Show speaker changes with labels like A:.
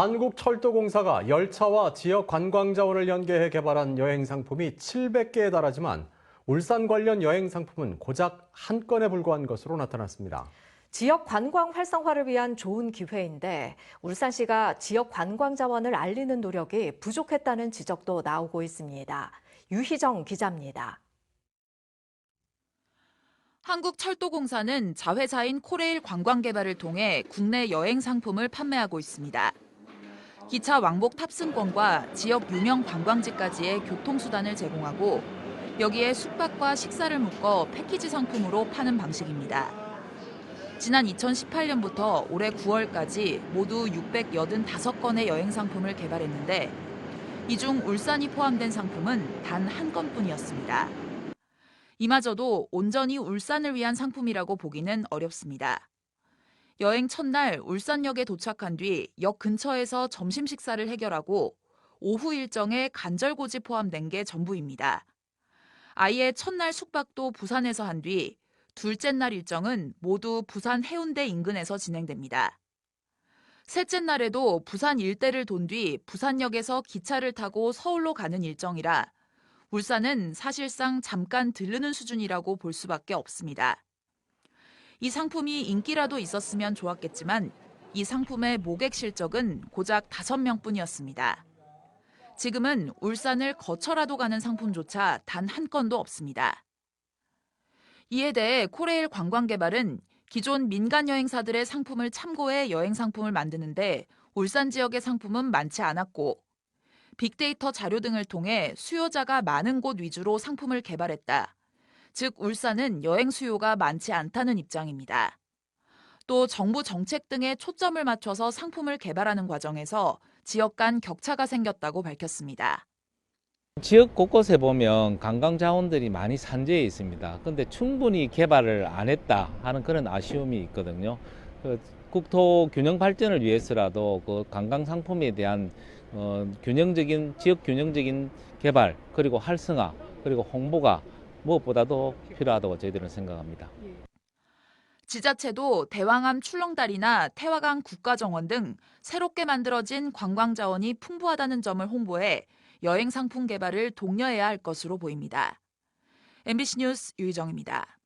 A: 한국철도공사가 열차와 지역 관광 자원을 연계해 개발한 여행 상품이 700개에 달하지만 울산 관련 여행 상품은 고작 한 건에 불과한 것으로 나타났습니다.
B: 지역 관광 활성화를 위한 좋은 기회인데 울산시가 지역 관광 자원을 알리는 노력이 부족했다는 지적도 나오고 있습니다. 유희정 기자입니다.
C: 한국철도공사는 자회사인 코레일 관광개발을 통해 국내 여행 상품을 판매하고 있습니다. 기차 왕복 탑승권과 지역 유명 관광지까지의 교통수단을 제공하고 여기에 숙박과 식사를 묶어 패키지 상품으로 파는 방식입니다. 지난 2018년부터 올해 9월까지 모두 685건의 여행 상품을 개발했는데 이 중 울산이 포함된 상품은 단 한 건뿐이었습니다. 이마저도 온전히 울산을 위한 상품이라고 보기는 어렵습니다. 여행 첫날 울산역에 도착한 뒤 역 근처에서 점심 식사를 해결하고 오후 일정에 간절고지 포함된 게 전부입니다. 아예 첫날 숙박도 부산에서 한 뒤 둘째 날 일정은 모두 부산 해운대 인근에서 진행됩니다. 셋째 날에도 부산 일대를 돈 뒤 부산역에서 기차를 타고 서울로 가는 일정이라 울산은 사실상 잠깐 들르는 수준이라고 볼 수밖에 없습니다. 이 상품이 인기라도 있었으면 좋았겠지만 이 상품의 모객 실적은 고작 5명뿐이었습니다. 지금은 울산을 거쳐라도 가는 상품조차 단 한 건도 없습니다. 이에 대해 코레일 관광개발은 기존 민간 여행사들의 상품을 참고해 여행 상품을 만드는데 울산 지역의 상품은 많지 않았고 빅데이터 자료 등을 통해 수요자가 많은 곳 위주로 상품을 개발했다. 즉 울산은 여행 수요가 많지 않다는 입장입니다. 또 정부 정책 등에 초점을 맞춰서 상품을 개발하는 과정에서 지역 간 격차가 생겼다고 밝혔습니다.
D: 지역 곳곳에 보면 관광 자원들이 많이 산재해 있습니다. 근데 충분히 개발을 안 했다 하는 그런 아쉬움이 있거든요. 그 국토 균형 발전을 위해서라도 그 관광 상품에 대한 어, 균형적인 지역 균형적인 개발 그리고 활성화 그리고 홍보가 무엇보다도 필요하다고 저희들은 생각합니다.
C: 지자체도 대왕암 출렁다리나 태화강 국가정원 등 새롭게 만들어진 관광 자원이 풍부하다는 점을 홍보해 여행 상품 개발을 독려해야 할 것으로 보입니다. MBC 뉴스 유희정입니다.